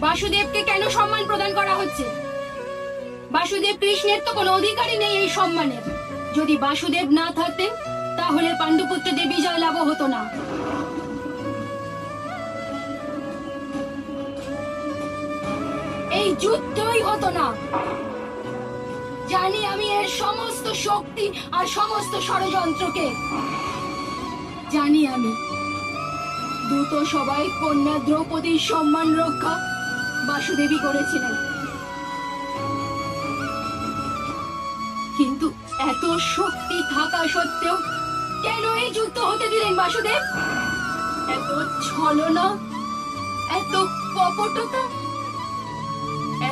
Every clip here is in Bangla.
বাসুদেবকে কেন সম্মান প্রদান করা হচ্ছে? বাসুদেব কৃষ্ণের তো কোনো অধিকারই নেই এই সম্মানের। যদি বাসুদেব না থাকতেন, তাহলে পাণ্ডুপুত্রদের বিজয় লাভ হতো না। এই যুদ্ধই হতো না। জানি আমি এর সমস্ত শক্তি আর সমস্ত ষড়যন্ত্রকে। জানি আমি, দ্রুত সবাই কন্যা দ্রৌপদীর সম্মান রক্ষা বাসুদেবী করেছিলেন। কিন্তু এত শক্তি থাকা সত্ত্বেও কেন এই যুদ্ধ হতে দিলেন বাসুদেব? এত ছলনা, এত কপটতা,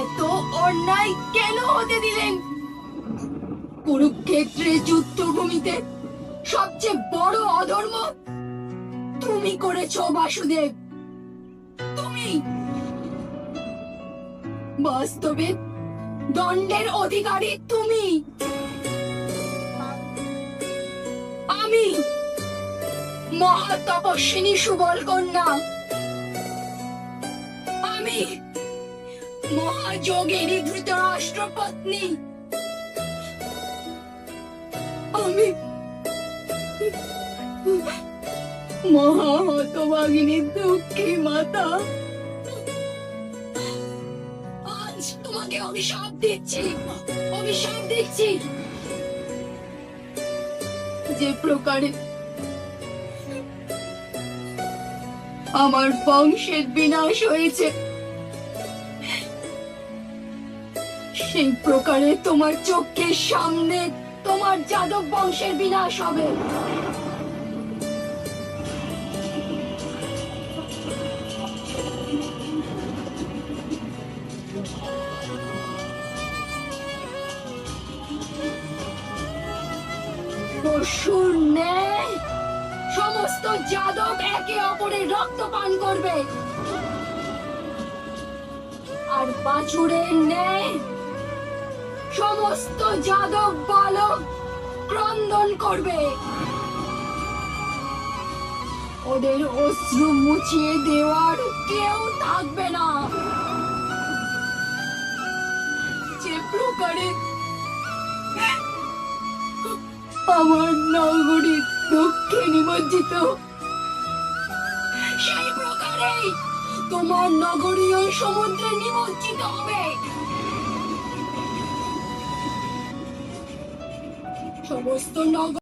এত অন্যায় কেন হতে দিলেন? কুরুক্ষেত্রে যুদ্ধভূমিতে সবচেয়ে বড় অধর্ম তুমি করেছ, বাসুদেব। তুমি বাস্তবে দণ্ডের অধিকারী তুমি। আমি মহা তপস্বিনী সুবল কন্যা আমি মহাযোগিনী ধৃতরাষ্ট্র পত্নী আমি মহাহতভাগিনী দুঃখী মাতা। তোমাকে অভিশাপ দিচ্ছি। অভিশাপ দিচ্ছি। যে প্রকারে আমার বংশের বিনাশ হয়েছে, সেই প্রকারে তোমার চোখের সামনে তোমার যাদব বংশের বিনাশ হবে। পশুর ন্যায় সমস্ত যাদব একে অপরের রক্ত পান করবে। আর বাছুরের ন্যায় সমস্ত যাদব বালক ক্রন্দন করবে। ওদের অশ্রু মুছিয়ে দেওয়ার কেউ থাকবে না। যে প্রকারে আমার নগরী দুঃখে নিমজ্জিত সেই প্রকারেই তোমার নগরীয় সমুদ্রে নিমজ্জিত হবে। সমস্ত নগর